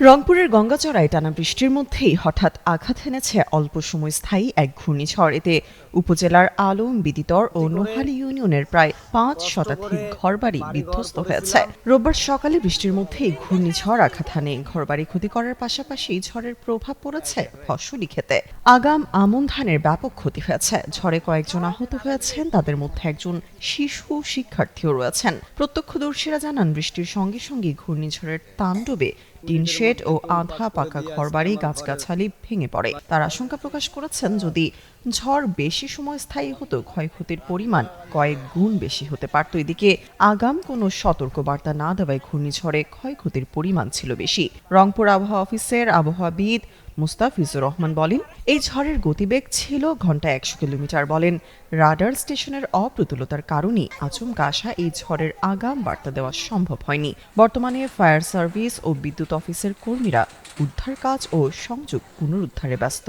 রংপুরের গঙ্গাচড়ায় টানা বৃষ্টির মধ্যেই হঠাৎ আঘাত এনেছে অল্প সময় স্থায়ী এক ঘূর্ণিঝড়। এতে উপজেলার আলম বিদিতর ও নোহালী ইউনিয়নের প্রায় পাঁচ শতাধিক ঘরবাড়ি বিধ্বস্ত হয়েছে। রোববার সকালে বৃষ্টির মধ্যেই ঘূর্ণিঝড় আঘাত হানে ঘরবাড়ি ক্ষতি করার পাশাপাশি ঝড়ের প্রভাব পড়েছে ফসলি খেতে আগাম আমন ধানের ব্যাপক ক্ষতি হয়েছে। ঝড়ে কয়েকজন আহত হয়েছেন তাদের মধ্যে একজন শিশু শিক্ষার্থীও রয়েছেন। প্রত্যক্ষদর্শীরা জানান বৃষ্টির সঙ্গে সঙ্গে ঘূর্ণিঝড়ের তাণ্ডবে টিন শেড ও আধা পাকা ঘরবাড়ি গাছগাছালি ভেঙে পড়ে। তার আশঙ্কা প্রকাশ করেছেন যদি ঝড় বেশি সময় স্থায়ী হতো ক্ষয়ক্ষতির পরিমাণ কয়েক গুণ বেশি হতে পারত। এদিকে আগাম কোনো সতর্কবার্তা না দেওয়ায় ঘূর্ণিঝড়ে ক্ষয়ক্ষতির পরিমাণ ছিল বেশি। রংপুর আবহাওয়া অফিসের আবহাওয়াবিদ মুস্তাফিজুর রহমান বলেন, এই ঝড়ের গতিবেগ ছিল ঘন্টায় একশো কিলোমিটার বলেন, রাডার স্টেশনের অপ্রতুলতার কারণে আচমকা আসা এই ঝড়ের আগাম বার্তা দেওয়া সম্ভব হয়নি। বর্তমানে ফায়ার সার্ভিস ও বিদ্যুৎ অফিসের কর্মীরা উদ্ধার কাজ ও সংযোগ পুনরুদ্ধারে ব্যস্ত।